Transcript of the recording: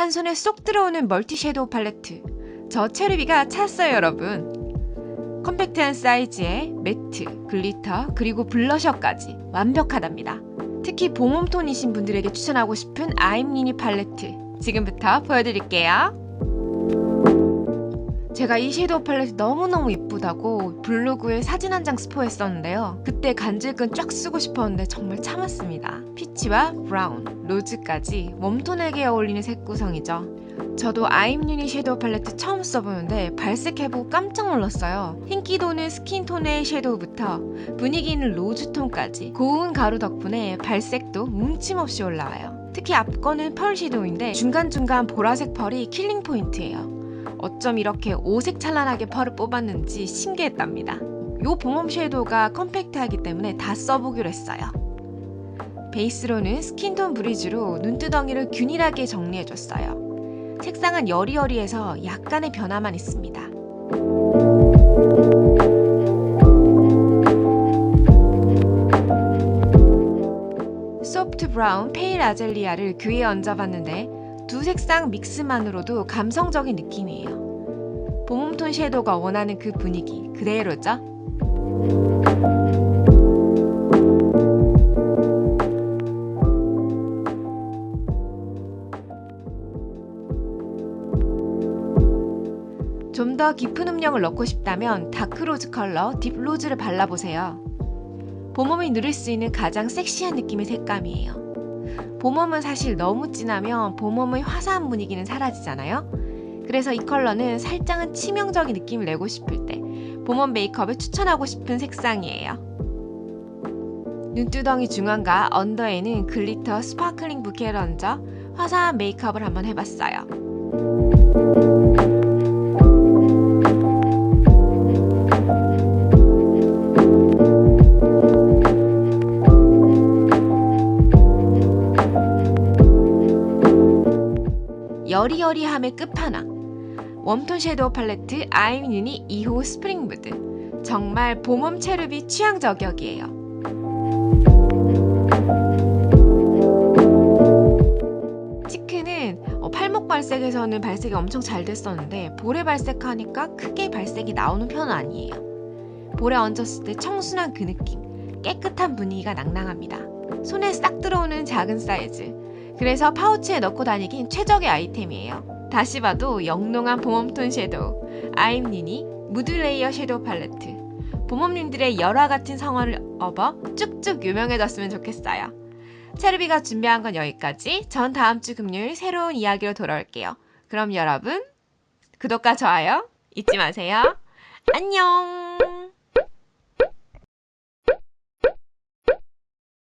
한 손에 쏙 들어오는 멀티 섀도우 팔레트. 저 체르비가 찼어요, 여러분. 컴팩트한 사이즈에 매트, 글리터, 그리고 블러셔까지 완벽하답니다. 특히 봄웜톤이신 분들에게 추천하고 싶은 아임리니 팔레트. 지금부터 보여드릴게요. 제가 이 섀도우 팔레트 너무너무 이쁘다고 블로그에 사진 한 장 스포했었는데요. 그때 간질끈 쫙 쓰고 싶었는데 정말 참았습니다. 피치와 브라운, 로즈까지 웜톤에게 어울리는 색 구성이죠. 저도 아임유니 섀도우 팔레트 처음 써보는데 발색해보고 깜짝 놀랐어요. 흰기 도는 스킨톤의 섀도우부터 분위기 있는 로즈톤까지 고운 가루 덕분에 발색도 뭉침없이 올라와요. 특히 앞거는 펄 섀도우인데 중간중간 보라색 펄이 킬링 포인트예요. 어쩜 이렇게 오색 찬란하게 펄을 뽑았는지 신기했답니다. 요 봄웜 섀도우가 컴팩트하기 때문에 다 써보기로 했어요. 베이스로는 스킨톤 브리즈로 눈두덩이를 균일하게 정리해줬어요. 색상은 여리여리해서 약간의 변화만 있습니다. 소프트 브라운 페일 아젤리아를 귀에 얹어봤는데 두 색상 믹스만으로도 감성적인 느낌이에요. 봄웜톤 섀도우가 원하는 그 분위기 그대로죠? 좀 더 깊은 음영을 넣고 싶다면 다크로즈 컬러 딥로즈를 발라보세요. 봄웜이 누릴 수 있는 가장 섹시한 느낌의 색감이에요. 봄웜은 사실 너무 진하면 봄웜의 화사한 분위기는 사라지잖아요. 그래서 이 컬러는 살짝은 치명적인 느낌을 내고 싶을 때 봄웜 메이크업에 추천하고 싶은 색상이에요. 눈두덩이 중앙과 언더에는 글리터 스파클링 부케를 얹어 화사한 메이크업을 한번 해봤어요. 여리여리함의 끝판왕 웜톤 섀도우 팔레트 아임 유니 2호 스프링 무드. 정말 봄웜 체르비 취향 저격이에요. 치크는 어, 팔목 발색에서는 발색이 엄청 잘 됐었는데 볼에 발색하니까 크게 발색이 나오는 편은 아니에요. 볼에 얹었을 때 청순한 그 느낌 깨끗한 분위기가 낭낭합니다. 손에 싹 들어오는 작은 사이즈. 그래서 파우치에 넣고 다니긴 최적의 아이템이에요. 다시 봐도 영롱한 봄웜톤 섀도우, 아임니니 무드 레이어 섀도우 팔레트. 봄웜님들의 열화 같은 성원을 업어 쭉쭉 유명해졌으면 좋겠어요. 체르비가 준비한 건 여기까지. 전 다음 주 금요일 새로운 이야기로 돌아올게요. 그럼 여러분, 구독과 좋아요 잊지 마세요. 안녕!